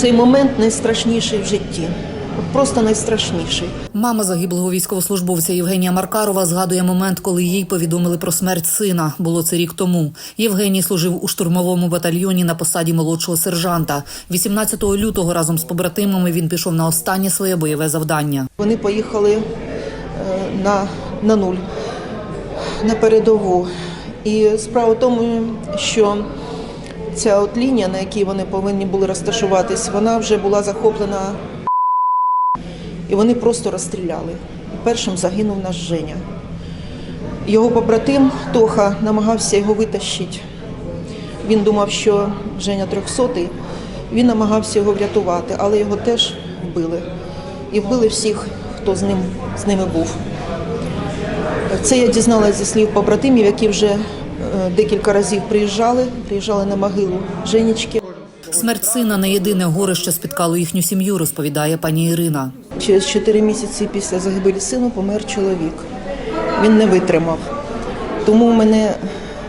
Цей момент найстрашніший в житті. Просто найстрашніший. Мама загиблого військовослужбовця Євгенія Маркарова згадує момент, коли їй повідомили про смерть сина. Було це рік тому. Євгеній служив у штурмовому батальйоні на посаді молодшого сержанта. 18 лютого разом з побратимами він пішов на останнє своє бойове завдання. Вони поїхали е, на, на нуль, на передову. І справа в тому, що ця от лінія, на якій вони повинні були розташуватись, вона вже була захоплена і вони просто розстріляли. Першим загинув наш Женя. Його побратим Тоха намагався його витащити. Він думав, що Женя трьохсотий. Він намагався його врятувати, але його теж вбили. І вбили всіх, хто з ним з ними був. Це я дізналася зі слів побратимів, які вже декілька разів приїжджали, приїжджали на могилу Женічки. Смерть сина не єдине горе, що спіткало їхню сім'ю, розповідає пані Ірина. Через чотири місяці після загибелі сину помер чоловік. Він не витримав. Тому у мене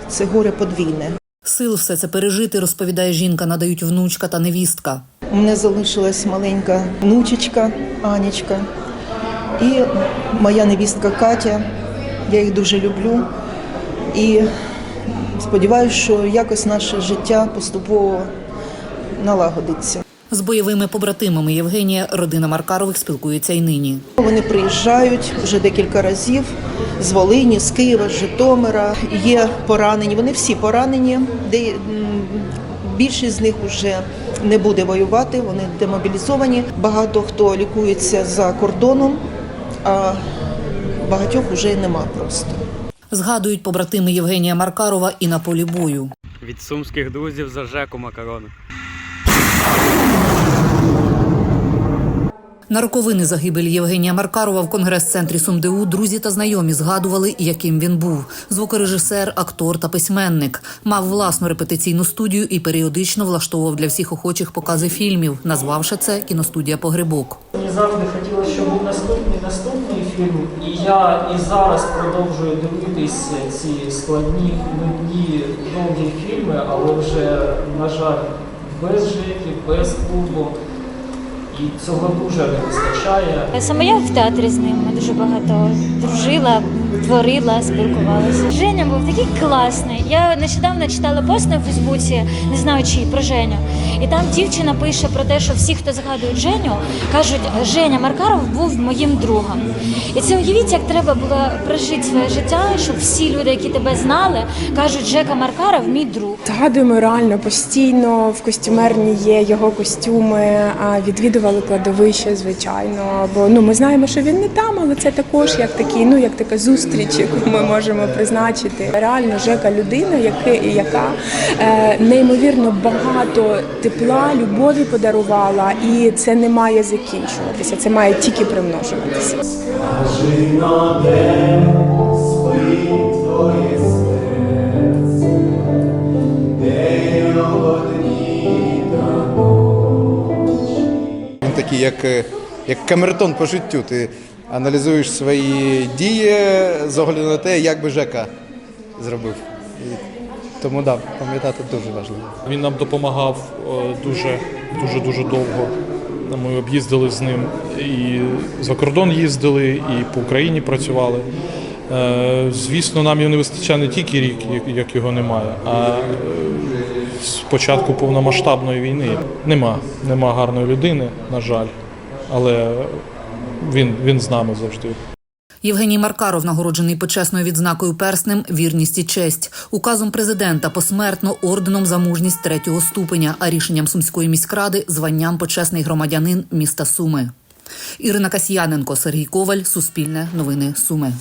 це горе подвійне. Сил все це пережити, розповідає жінка, надають внучка та невістка. У мене залишилась маленька внучечка Анічка і моя невістка Катя. Я їх дуже люблю і сподіваюся, що якось наше життя поступово налагодиться. З бойовими побратимами Євгенія родина Маркарових спілкується й нині. Вони приїжджають вже декілька разів з Волині, з Києва, з Житомира. Є поранені. Вони всі поранені. Де більшість з них вже не буде воювати. Вони демобілізовані. Багато хто лікується за кордоном, а багатьох вже й нема просто. Згадують побратими Євгенія Маркарова і на полі бою. Від сумських друзів за Жеку Макарони. На роковини загибелі Євгенія Маркарова в конгрес-центрі СумДУ друзі та знайомі згадували, яким він був. Звукорежисер, актор та письменник. Мав власну репетиційну студію і періодично влаштовував для всіх охочих покази фільмів, назвавши це кіностудія Погребок. Мені завжди хотілося, щоб був наступний наступний фільм. І я і зараз продовжую дивитися ці складні, нудні, довгі фільми, але вже, на жаль, без життя, без клубу. І цього дуже не вистачає. Саме я в театрі з ним дуже багато дружила, творила, спілкувалася. Женя був такий класний. Я нещодавно читала пост на Фейсбуці, не знаю чий, про Женю. І там дівчина пише про те, що всі, хто згадують Женю, кажуть, Женя Маркаров був моїм другом. І це уявіть, як треба було прожити своє життя, щоб всі люди, які тебе знали, кажуть, Жека Маркаров мій друг. Згадуємо реально постійно в костюмерні є його костюми. а Відвідували кладовище, звичайно. Бо ну ми знаємо, що він не там, але це також як такий, ну як така зустріч, яку ми можемо призначити. Реально Жека людина, яка, яка е, неймовірно багато тепла, любові подарувала, і це не має закінчуватися. Це має тільки примножуватися. Він такий, як, е, як камертон по життю. Ти аналізуєш свої дії з огляду на те, як би Жека зробив. І тому да, пам'ятати дуже важливо. Він нам допомагав е, дуже дуже дуже довго. Ми об'їздили з ним і за кордон їздили, і по Україні працювали. Е, Звісно, нам його не вистачає не тільки рік, як- його немає, а е, з початку повномасштабної війни. Нема, нема гарної людини, на жаль, але він, він з нами завжди. Євгеній Маркаров нагороджений почесною відзнакою перснем Вірність і честь, указом президента посмертно орденом за мужність третього ступеня, а рішенням сумської міськради званням почесний громадянин міста Суми. Ірина Касьяненко, Сергій Коваль, Суспільне новини Суми.